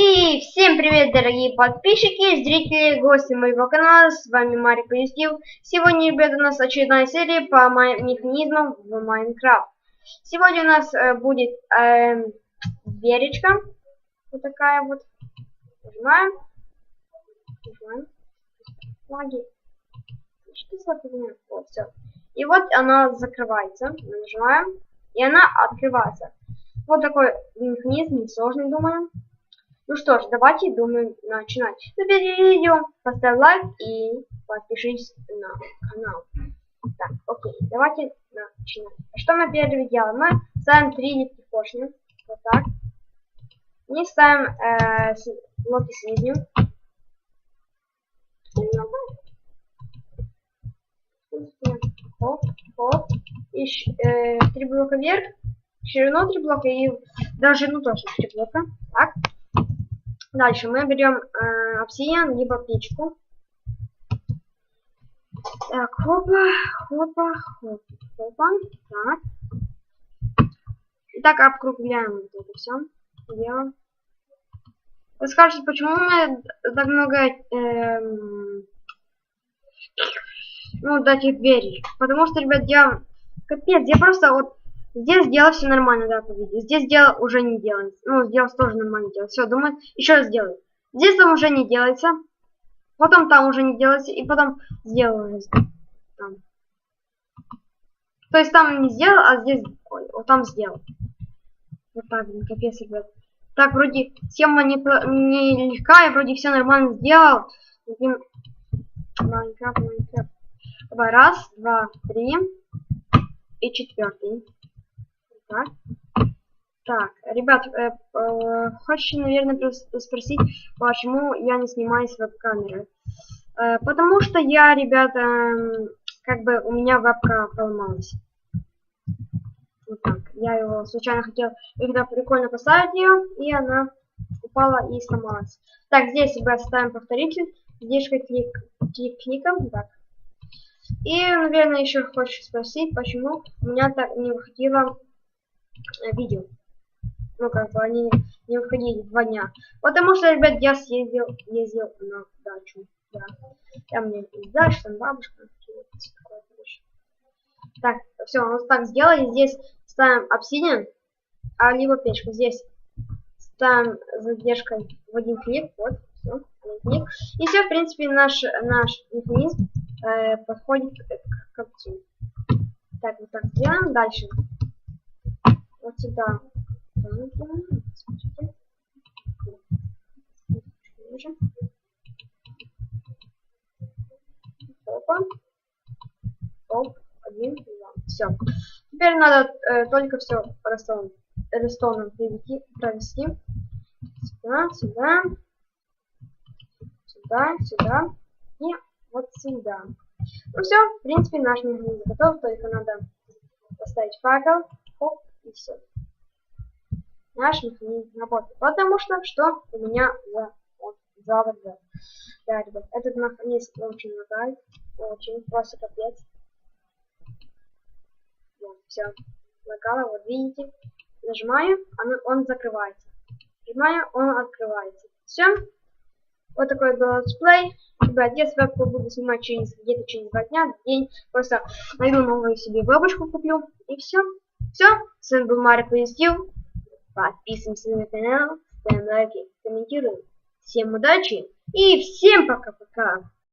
И всем привет, дорогие подписчики, зрители, гости моего канала, с вами Марик Пояснил. Сегодня, ребята, у нас очередная серия по механизмам в Майнкрафт. Сегодня у нас э, будет э, дверечка, вот такая вот. Нажимаем. Нажимаем. Лаги. Вот, все. И вот она закрывается. Нажимаем. И она открывается. Вот такой механизм, несложный, думаю. Ну что ж, давайте, думаю, начинать. Ну, видео, поставь лайк и подпишись на канал. Так, окей, давайте начинать. Что мы первое делаем? Мы ставим три нитки. Вот так. И ставим э, блоки снизу. Хоп, хоп. И э, три блока вверх. Ширину три блока и даже ну тоже три блока. Дальше мы берем э, обсидиан, либо печку. Так, хопа, хопа, хопа, хопа. Так. Итак, обкругляем вот это все. Делаем. Вы скажете, почему мы так много эм, ну, дать дверей? Потому что, ребят, я капец, я просто вот Здесь сделал все нормально, да, по видео. Здесь сделал уже не делается. Ну, сделал тоже нормально делать. Все, думаю, еще раз сделаю. Здесь там уже не делается. Потом там уже не делается. И потом сделал уже там. То есть там не сделал, а здесь, ой, вот там сделал. Вот так, блин, капец, ребят. Так, вроде схема не, не легкая, вроде все нормально сделал. Майнкрафт, Майнкрафт. Давай, раз, два, три. И четвертый. Так. Так, ребят, э, э, хочешь, наверное, спросить, почему я не снимаю с веб-камеры? Э, потому что я, ребята, как бы у меня вебка поломалась. Вот так. Я его случайно хотел когда прикольно поставить ее, и она упала и сломалась. Так, здесь, ребят, ставим повторитель. Здесь клик, клик кликом. Так. И, наверное, еще хочешь спросить, почему у меня так не выходило видео. Ну, как бы они не выходили два дня. Потому что, ребят, я съездил, ездил на дачу. Да. Там мне дача, там бабушка. Так, все, вот так сделали. Здесь ставим обсидиан, а либо печку. Здесь ставим задержкой в один клик. Вот, все, один клик. И все, в принципе, наш, наш механизм э, подходит к копцу. Так, вот так сделаем. Дальше сюда. Смотрите. Опа. Оп. Один, два. Все. Теперь надо э, только все растон, рестоном привести, провести. Сюда, сюда. Сюда, сюда. И вот сюда. Ну все, в принципе, наш механизм готов, только надо поставить факел. Хоп и все. Наш механизм работает. Потому что что у меня за вот, завода. Да, ребят, этот механизм очень лагает. Очень просто капец. Вот, все. Лагало, вот видите. Нажимаю, он, он закрывается. Нажимаю, он открывается. Все. Вот такой был летсплей. Ребят, я свепку буду снимать через где-то через два дня, день. Просто найду новую себе бабушку куплю. И все. Все, с вами был Марик Пояснил. Подписываемся на канал, ставим лайки, комментируем. Всем удачи и всем пока-пока.